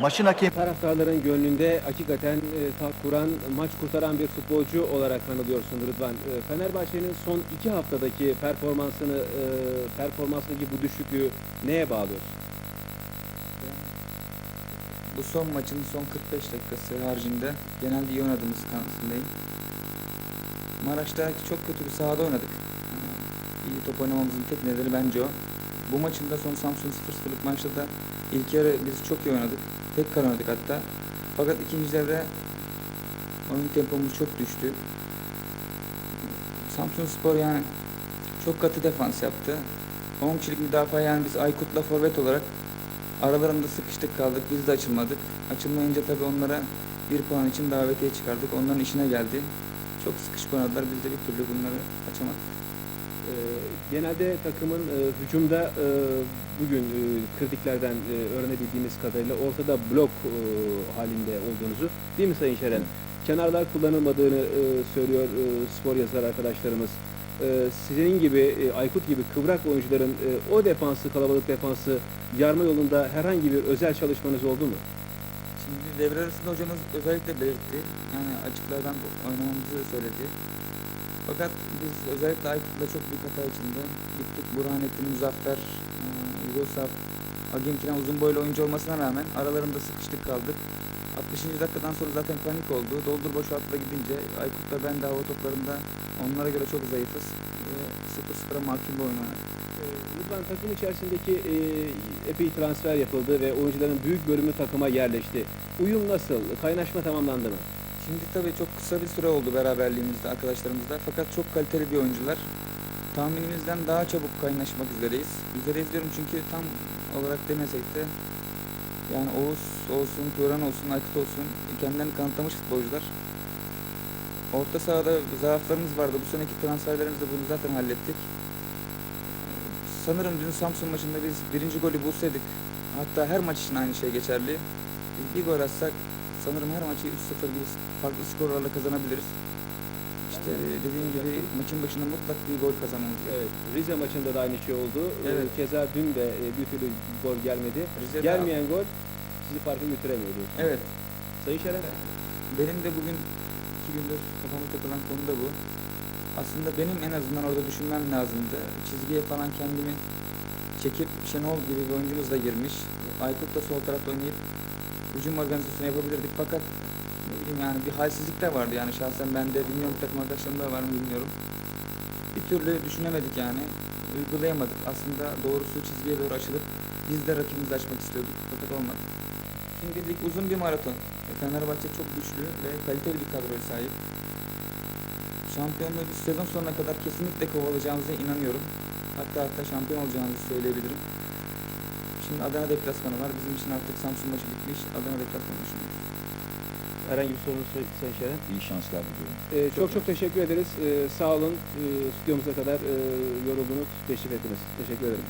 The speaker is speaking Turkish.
Maçın hakemi Taraftarların gönlünde hakikaten e, taht kuran, maç kurtaran bir futbolcu olarak anılıyorsun Rıdvan. E, Fenerbahçe'nin son iki haftadaki performansını, e, performansındaki bu düşüklüğü neye bağlıyorsun? Bu son maçın son 45 dakikası haricinde genelde iyi oynadığımız kanısındayım. Maraş'ta çok kötü bir sahada oynadık. İyi top oynamamızın tek nedeni bence o. Bu maçın da son Samsun 0-0'lık maçta da ilk yarı biz çok iyi oynadık. Tek kar oynadık hatta. Fakat ikinci devre oyun tempomuz çok düştü. Samsun Spor yani çok katı defans yaptı. 10 kişilik müdafaa yani biz Aykut'la forvet olarak Aralarında sıkıştık kaldık. Biz de açılmadık. Açılmayınca tabii onlara bir puan için davetiye çıkardık. Onların işine geldi. Çok sıkışık oynadılar. Biz de bir türlü bunları açamadık. E, genelde takımın e, hücumda e, bugün e, kritiklerden e, öğrenebildiğimiz kadarıyla ortada blok e, halinde olduğunuzu değil mi Sayın Şeren? Kenarlar kullanılmadığını e, söylüyor spor yazar arkadaşlarımız. Sizin gibi, Aykut gibi kıvrak oyuncuların o defansı, kalabalık defansı yarma yolunda herhangi bir özel çalışmanız oldu mu? Şimdi devre arasında hocamız özellikle belirtti. Yani açıklardan oynamamızı söyledi. Fakat biz özellikle Aykut'la çok büyük hata içinde gittik. Burhanettin, Muzaffer, e, Yugoslav, Agim Kiran uzun boylu oyuncu olmasına rağmen aralarında sıkıştık kaldık. 60. dakikadan sonra zaten panik oldu. Doldur boşaltıda gidince Aykut'la ben de hava toplarında onlara göre çok zayıfız. Ve 0-0'a mahkum bir oyun oynadık. E, Rıdvan takım içerisindeki e, epey transfer yapıldı ve oyuncuların büyük bölümü takıma yerleşti. Uyum nasıl? Kaynaşma tamamlandı mı? Şimdi tabii çok kısa bir süre oldu beraberliğimizde arkadaşlarımızla fakat çok kaliteli bir oyuncular. Tahminimizden daha çabuk kaynaşmak üzereyiz. Üzereyiz diyorum çünkü tam olarak demesek de yani Oğuz olsun, Turan olsun, Aykut olsun kendilerini kanıtlamış futbolcular. Orta sahada zaaflarımız vardı. Bu seneki transferlerimizde bunu zaten hallettik. Sanırım dün Samsun maçında biz birinci golü bulsaydık, hatta her maç için aynı şey geçerli. Biz bir gol atsak sanırım her maçı 3-0 gibi farklı skorlarla kazanabiliriz. İşte dediğim gibi maçın başında mutlak bir gol kazanmamız gerekiyor. Evet. Rize maçında da aynı şey oldu. E, Evet. Keza dün de e, bir türlü gol gelmedi. Rize'de- Gelmeyen gol sizi farkı götüremiyordu. Evet. Sayın Şeren, Benim de bugün iki gündür kafama takılan konu da bu. Aslında benim en azından orada düşünmem lazımdı. Çizgiye falan kendimi çekip Şenol gibi bir oyuncumuz da girmiş. Aykut da sol tarafta oynayıp hücum organizasyonu yapabilirdik fakat ne bileyim yani bir halsizlik de vardı yani şahsen ben de bilmiyorum takım arkadaşlarımda var mı bilmiyorum. Bir türlü düşünemedik yani. Uygulayamadık. Aslında doğrusu çizgiye doğru açılıp biz de rakibimizi açmak istiyorduk fakat olmadı. Şimdi lig uzun bir maraton. E, Fenerbahçe çok güçlü ve kaliteli bir kadroya sahip. Şampiyonluğu biz sezon sonuna kadar kesinlikle kovalayacağımıza inanıyorum. Hatta hatta şampiyon olacağımızı söyleyebilirim. Şimdi Adana deplasmanı var. Bizim için artık Samsun maçı bitmiş. Adana deplasmanı düşünüyoruz. Herhangi bir sorunuz Say- Sayın Şeren? iyi şanslar diliyorum. E, çok çok teşekkür ederiz. E, sağ olun. E, stüdyomuza kadar e, yoruldunuz, teşrif ettiniz. Teşekkür ederim.